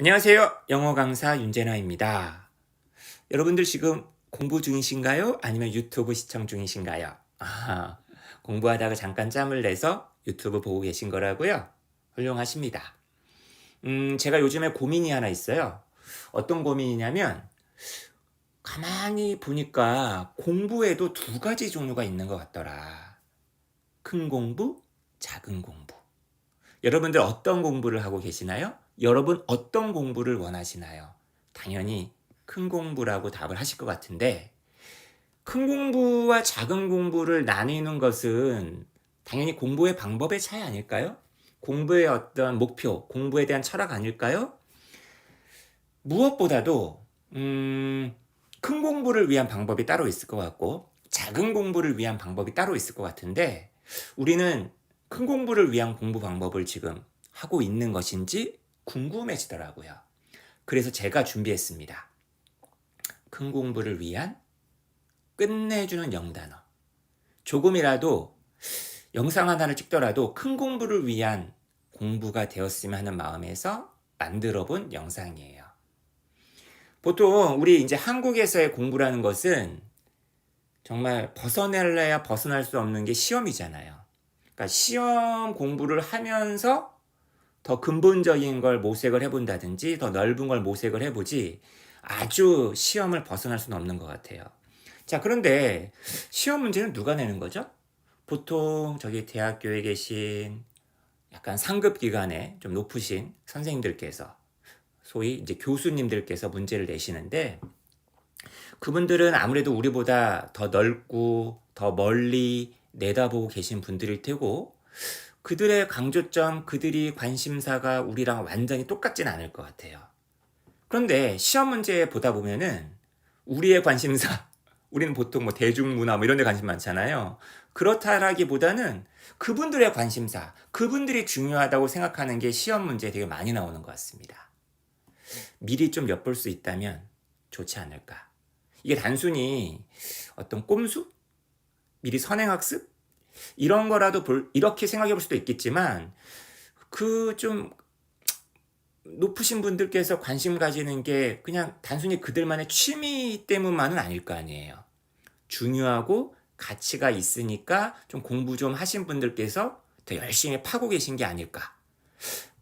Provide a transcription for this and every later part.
안녕하세요. 영어 강사 윤재나입니다. 여러분들 지금 공부 중이신가요? 아니면 유튜브 시청 중이신가요? 아, 공부하다가 잠깐 짬을 내서 유튜브 보고 계신 거라고요? 훌륭하십니다. 음, 제가 요즘에 고민이 하나 있어요. 어떤 고민이냐면, 가만히 보니까 공부에도 두 가지 종류가 있는 것 같더라. 큰 공부, 작은 공부. 여러분들 어떤 공부를 하고 계시나요? 여러분 어떤 공부를 원하시나요? 당연히 큰 공부라고 답을 하실 것 같은데, 큰 공부와 작은 공부를 나뉘는 것은 당연히 공부의 방법의 차이 아닐까요? 공부의 어떤 목표, 공부에 대한 철학 아닐까요? 무엇보다도, 음, 큰 공부를 위한 방법이 따로 있을 것 같고, 작은 공부를 위한 방법이 따로 있을 것 같은데, 우리는 큰 공부를 위한 공부 방법을 지금 하고 있는 것인지 궁금해지더라고요. 그래서 제가 준비했습니다. 큰 공부를 위한 끝내주는 영단어. 조금이라도 영상 하나를 찍더라도 큰 공부를 위한 공부가 되었으면 하는 마음에서 만들어 본 영상이에요. 보통 우리 이제 한국에서의 공부라는 것은 정말 벗어낼래야 벗어날 수 없는 게 시험이잖아요. 그러니까 시험 공부를 하면서 더 근본적인 걸 모색을 해본다든지 더 넓은 걸 모색을 해보지 아주 시험을 벗어날 수는 없는 것 같아요. 자, 그런데 시험 문제는 누가 내는 거죠? 보통 저기 대학교에 계신 약간 상급 기관에 좀 높으신 선생님들께서 소위 이제 교수님들께서 문제를 내시는데 그분들은 아무래도 우리보다 더 넓고 더 멀리 내다보고 계신 분들일 테고 그들의 강조점, 그들이 관심사가 우리랑 완전히 똑같진 않을 것 같아요. 그런데 시험 문제 보다 보면은 우리의 관심사, 우리는 보통 뭐 대중문화 뭐 이런 데 관심 많잖아요. 그렇다라기보다는 그분들의 관심사, 그분들이 중요하다고 생각하는 게 시험 문제에 되게 많이 나오는 것 같습니다. 미리 좀 엿볼 수 있다면 좋지 않을까. 이게 단순히 어떤 꼼수? 미리 선행학습? 이런 거라도 볼, 이렇게 생각해 볼 수도 있겠지만, 그 좀 높으신 분들께서 관심 가지는 게 그냥 단순히 그들만의 취미 때문만은 아닐 거 아니에요. 중요하고 가치가 있으니까 좀 공부 좀 하신 분들께서 더 열심히 파고 계신 게 아닐까.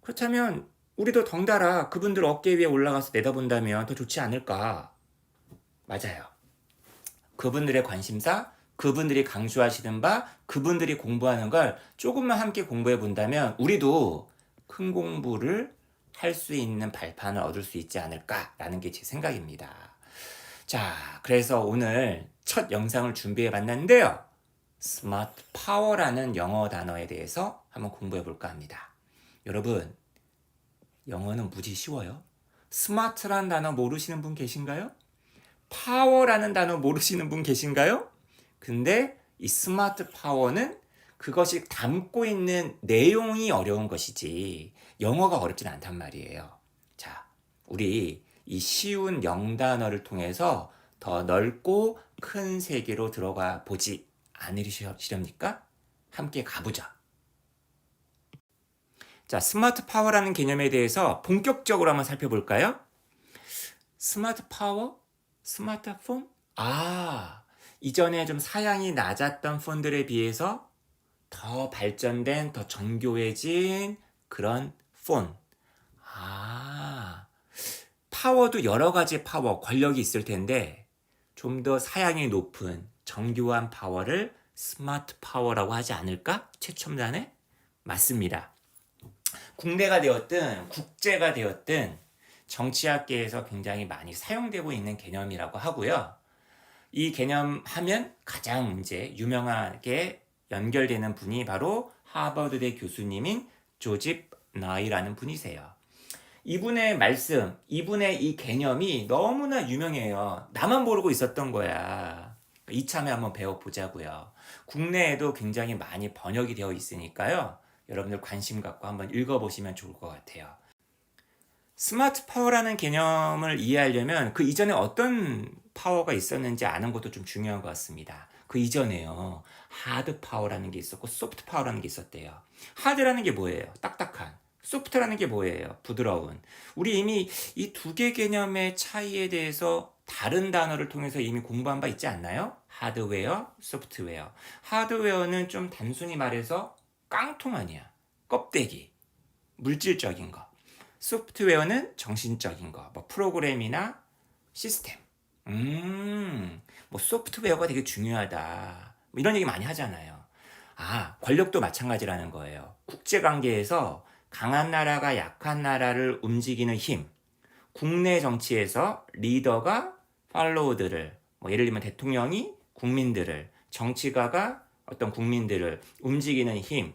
그렇다면 우리도 덩달아 그분들 어깨 위에 올라가서 내다본다면 더 좋지 않을까. 맞아요. 그분들의 관심사, 그분들이 강조하시는 바, 그분들이 공부하는 걸 조금만 함께 공부해 본다면 우리도 큰 공부를 할 수 있는 발판을 얻을 수 있지 않을까라는 게 제 생각입니다. 자, 그래서 오늘 첫 영상을 준비해 봤는데요. 스마트 파워라는 영어 단어에 대해서 한번 공부해 볼까 합니다. 여러분, 영어는 무지 쉬워요. 스마트라는 단어 모르시는 분 계신가요? 파워라는 단어 모르시는 분 계신가요? 근데 이 스마트 파워는 그것이 담고 있는 내용이 어려운 것이지 영어가 어렵진 않단 말이에요. 자, 우리 이 쉬운 영단어를 통해서 더 넓고 큰 세계로 들어가 보지 않으시렵니까? 함께 가보자. 자, 스마트 파워라는 개념에 대해서 본격적으로 한번 살펴볼까요? 스마트 파워? 스마트폰? 아, 이전에 좀 사양이 낮았던 폰들에 비해서 더 발전된, 더 정교해진 그런 폰. 아, 파워도 여러 가지 파워, 권력이 있을 텐데 좀 더 사양이 높은 정교한 파워를 스마트 파워라고 하지 않을까? 최첨단에? 맞습니다. 국내가 되었든 국제가 되었든 정치학계에서 굉장히 많이 사용되고 있는 개념이라고 하고요. 이 개념 하면 가장 이제 유명하게 연결되는 분이 바로 하버드대 교수님인 조집 나이라는 분이세요. 이분의 말씀, 이분의 이 개념이 너무나 유명해요. 나만 모르고 있었던 거야. 이참에 한번 배워보자고요. 국내에도 굉장히 많이 번역이 되어 있으니까요. 여러분들 관심 갖고 한번 읽어보시면 좋을 것 같아요. 스마트 파워라는 개념을 이해하려면 그 이전에 어떤 파워가 있었는지 아는 것도 좀 중요한 것 같습니다. 그 이전에요. 하드 파워라는 게 있었고 소프트 파워라는 게 있었대요. 하드라는 게 뭐예요? 딱딱한 소프트라는 게 뭐예요? 부드러운. 우리 이미 이 두 개 개념의 차이에 대해서 다른 단어를 통해서 이미 공부한 바 있지 않나요? 하드웨어, 소프트웨어. 하드웨어는 좀 단순히 말해서 깡통 아니야. 껍데기. 물질적인 거. 소프트웨어는 정신적인 거. 뭐 프로그램이나 시스템. 음, 뭐 소프트웨어가 되게 중요하다. 뭐 이런 얘기 많이 하잖아요. 아, 권력도 마찬가지라는 거예요. 국제 관계에서 강한 나라가 약한 나라를 움직이는 힘. 국내 정치에서 리더가 팔로우들을 뭐 예를 들면 대통령이 국민들을 정치가가 어떤 국민들을 움직이는 힘.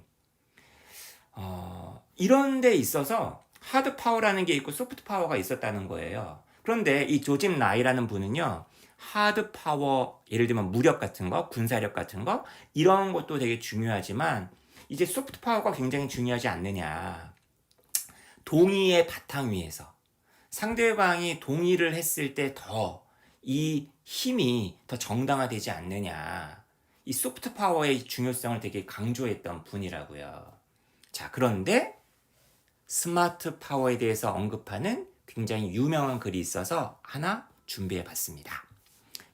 어, 이런 데 있어서 하드 파워라는 게 있고 소프트 파워가 있었다는 거예요. 그런데 이 조짐 나이라는 분은요. 하드 파워, 예를 들면 무력 같은 거, 군사력 같은 거, 이런 것도 되게 중요하지만, 이제 소프트 파워가 굉장히 중요하지 않느냐. 동의의 바탕 위에서 상대방이 동의를 했을 때 더 이 힘이 더 정당화되지 않느냐. 이 소프트 파워의 중요성을 되게 강조했던 분이라고요. 자, 그런데 스마트 파워에 대해서 언급하는 굉장히 유명한 글이 있어서 하나 준비해 봤습니다.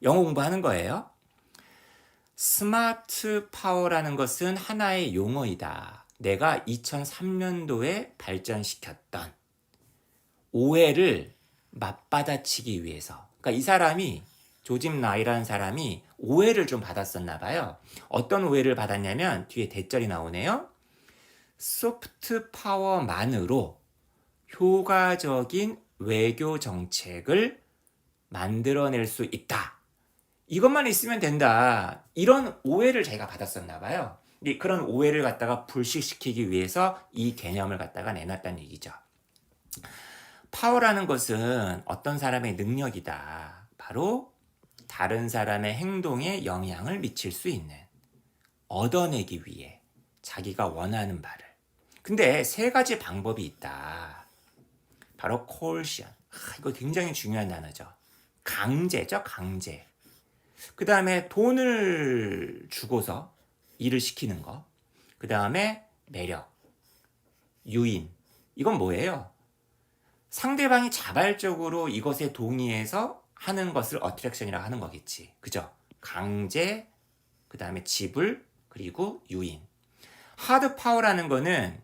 영어 공부하는 거예요. 스마트 파워라는 것은 하나의 용어이다. 내가 2003년도에 발전시켰던 오해를 맞받아치기 위해서. 그러니까 이 사람이 조짐 나이라는 사람이 오해를 좀 받았었나 봐요. 어떤 오해를 받았냐면 뒤에 대절이 나오네요. 소프트 파워만으로 효과적인 외교 정책을 만들어낼 수 있다. 이것만 있으면 된다. 이런 오해를 자기가 받았었나 봐요. 그런 오해를 갖다가 불식시키기 위해서 이 개념을 갖다가 내놨다는 얘기죠. 파워라는 것은 어떤 사람의 능력이다. 바로 다른 사람의 행동에 영향을 미칠 수 있는 얻어내기 위해 자기가 원하는 바를. 근데 세 가지 방법이 있다. 바로 콜션. 아, 이거 굉장히 중요한 단어죠. 강제죠, 강제. 그 다음에 돈을 주고서 일을 시키는 거. 그 다음에 매력, 유인. 이건 뭐예요? 상대방이 자발적으로 이것에 동의해서 하는 것을 어트랙션이라고 하는 거겠지. 그죠? 강제, 그 다음에 지불, 그리고 유인. 하드 파워라는 거는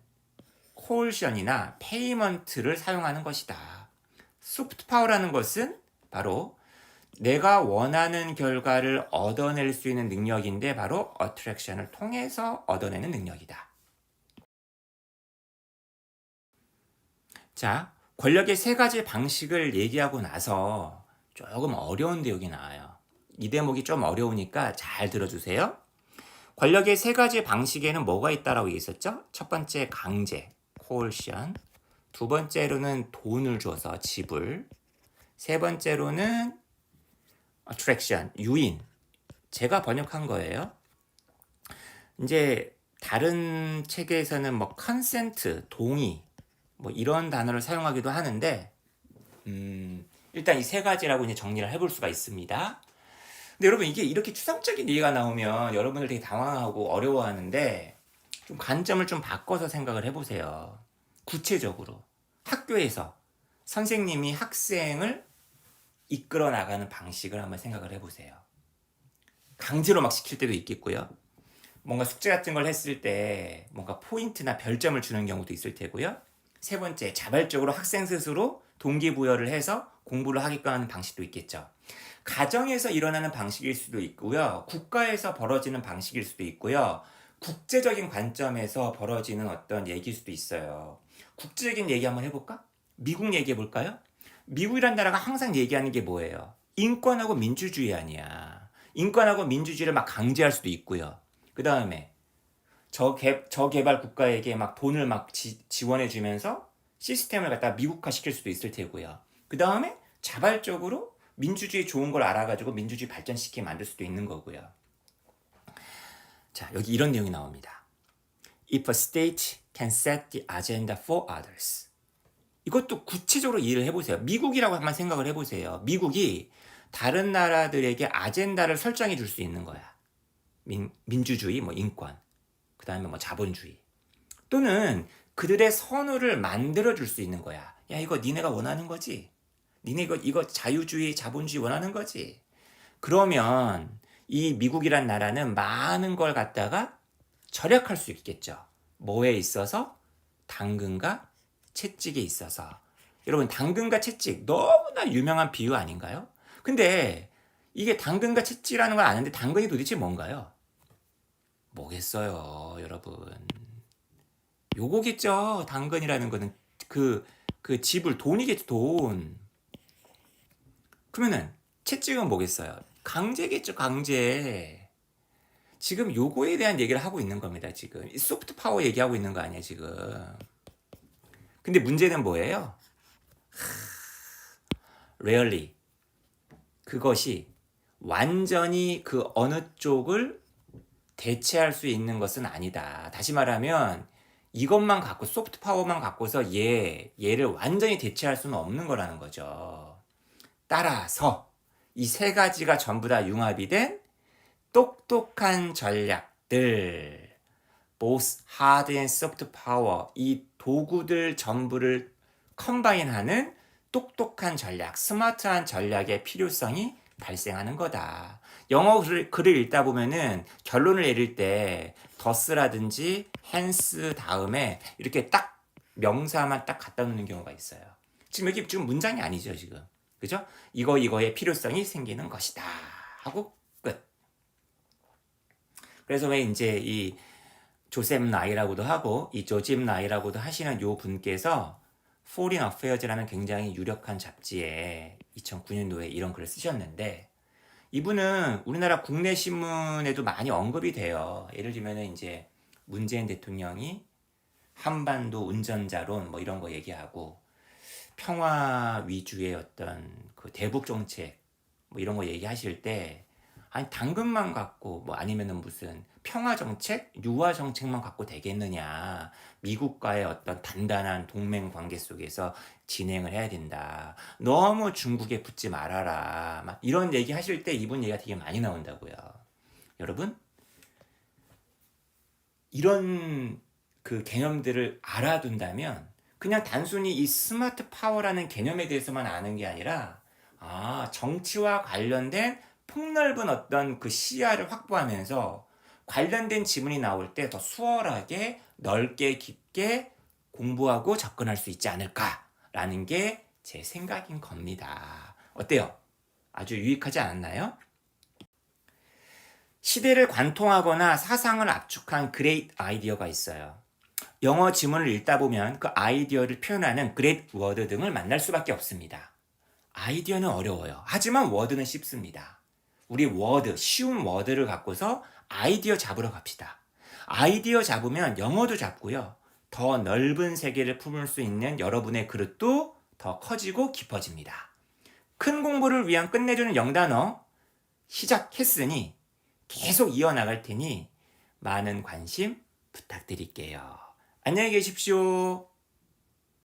콜션이나 페이먼트를 사용하는 것이다. 소프트 파워라는 것은 바로 내가 원하는 결과를 얻어낼 수 있는 능력인데 바로 어트랙션을 통해서 얻어내는 능력이다. 자, 권력의 세 가지 방식을 얘기하고 나서 조금 어려운 대목이 나와요. 이 대목이 좀 어려우니까 잘 들어주세요. 권력의 세 가지 방식에는 뭐가 있다라고 얘기했었죠? 첫 번째 강제, 콜션. 두 번째로는 돈을 줘서 지불. 세 번째로는 attraction, 유인. 제가 번역한 거예요. 이제 다른 책에서는 뭐 consent, 동의, 뭐 이런 단어를 사용하기도 하는데, 음, 일단 이 세 가지라고 이제 정리를 해볼 수가 있습니다. 근데 여러분 이게 이렇게 추상적인 얘기가 나오면 여러분들 되게 당황하고 어려워하는데 좀 관점을 좀 바꿔서 생각을 해보세요. 구체적으로 학교에서 선생님이 학생을 이끌어 나가는 방식을 한번 생각을 해보세요. 강제로 막 시킬 때도 있겠고요. 뭔가 숙제 같은 걸 했을 때 뭔가 포인트나 별점을 주는 경우도 있을 테고요. 세 번째, 자발적으로 학생 스스로 동기부여를 해서 공부를 하게끔 하는 방식도 있겠죠. 가정에서 일어나는 방식일 수도 있고요. 국가에서 벌어지는 방식일 수도 있고요. 국제적인 관점에서 벌어지는 어떤 얘기일 수도 있어요. 국제적인 얘기 한번 해볼까? 미국 얘기해 볼까요? 미국이란 나라가 항상 얘기하는 게 뭐예요? 인권하고 민주주의 아니야. 인권하고 민주주의를 막 강제할 수도 있고요. 그 다음에 저개, 저개발 국가에게 막 돈을 막 지, 지원해 주면서 시스템을 갖다 미국화 시킬 수도 있을 테고요. 그 다음에 자발적으로 민주주의 좋은 걸 알아가지고 민주주의 발전시키게 만들 수도 있는 거고요. 자, 여기 이런 내용이 나옵니다. If a state can set the agenda for others. 이것도 구체적으로 이해를 해보세요. 미국이라고 한번 생각을 해보세요. 미국이 다른 나라들에게 아젠다를 설정해 줄 수 있는 거야. 민, 민주주의, 뭐 인권, 그 다음에 뭐 자본주의. 또는 그들의 선호를 만들어 줄 수 있는 거야. 야, 이거 니네가 원하는 거지? 니네 이거 이거 자유주의, 자본주의 원하는 거지? 그러면 이 미국이란 나라는 많은 걸 갖다가 절약할 수 있겠죠. 뭐에 있어서? 당근과 채찍에 있어서. 여러분, 당근과 채찍 너무나 유명한 비유 아닌가요? 근데 이게 당근과 채찍이라는 걸 아는데 당근이 도대체 뭔가요? 뭐겠어요, 여러분. 요거겠죠. 당근이라는 거는 그, 그 지불, 돈이겠죠, 돈. 그러면은 채찍은 뭐겠어요? 강제겠죠, 강제. 지금 요거에 대한 얘기를 하고 있는 겁니다, 지금. 이 소프트 파워 얘기하고 있는 거 아니에요, 지금. 근데 문제는 뭐예요? rarely. 그것이 완전히 그 어느 쪽을 대체할 수 있는 것은 아니다. 다시 말하면 이것만 갖고 소프트 파워만 갖고서 얘 얘를 완전히 대체할 수는 없는 거라는 거죠. 따라서 이 세 가지가 전부 다 융합이 된 똑똑한 전략들 both hard and soft power 이 도구들 전부를 컴바인하는 똑똑한 전략, 스마트한 전략의 필요성이 발생하는 거다. 영어 글을, 글을 읽다 보면은 결론을 내릴 때 더스라든지 hence 다음에 이렇게 딱 명사만 딱 갖다 놓는 경우가 있어요. 지금 여기 지금 문장이 아니죠, 지금. 그죠? 이거 이거의 필요성이 생기는 것이다. 하고 끝. 그래서 왜 이제 이 조셉 나이라고도 하고 이 조집 나이라고도 하시는 요 분께서 Foreign Affairs라는 굉장히 유력한 잡지에 2009년도에 이런 글을 쓰셨는데 이분은 우리나라 국내 신문에도 많이 언급이 돼요. 예를 들면은 이제 문재인 대통령이 한반도 운전자론 뭐 이런 거 얘기하고 평화 위주의 어떤 그 대북 정책 뭐 이런 거 얘기하실 때 아니 당근만 갖고 뭐 아니면은 무슨 평화 정책, 유화 정책만 갖고 되겠느냐. 미국과의 어떤 단단한 동맹 관계 속에서 진행을 해야 된다. 너무 중국에 붙지 말아라. 막 이런 얘기 하실 때 이분 얘기가 되게 많이 나온다고요. 여러분, 이런 그 개념들을 알아둔다면 그냥 단순히 이 스마트 파워라는 개념에 대해서만 아는 게 아니라 아, 정치와 관련된 폭넓은 어떤 그 시야를 확보하면서 관련된 지문이 나올 때 더 수월하게 넓게 깊게 공부하고 접근할 수 있지 않을까라는 게 제 생각인 겁니다. 어때요? 아주 유익하지 않았나요? 시대를 관통하거나 사상을 압축한 그레이트 아이디어가 있어요. 영어 지문을 읽다 보면 그 아이디어를 표현하는 그레이트 워드 등을 만날 수밖에 없습니다. 아이디어는 어려워요. 하지만 워드는 쉽습니다. 우리 워드, 쉬운 워드를 갖고서 아이디어 잡으러 갑시다. 아이디어 잡으면 영어도 잡고요. 더 넓은 세계를 품을 수 있는 여러분의 그릇도 더 커지고 깊어집니다. 큰 공부를 위한 끝내주는 영단어 시작했으니 계속 이어나갈 테니 많은 관심 부탁드릴게요. 안녕히 계십시오.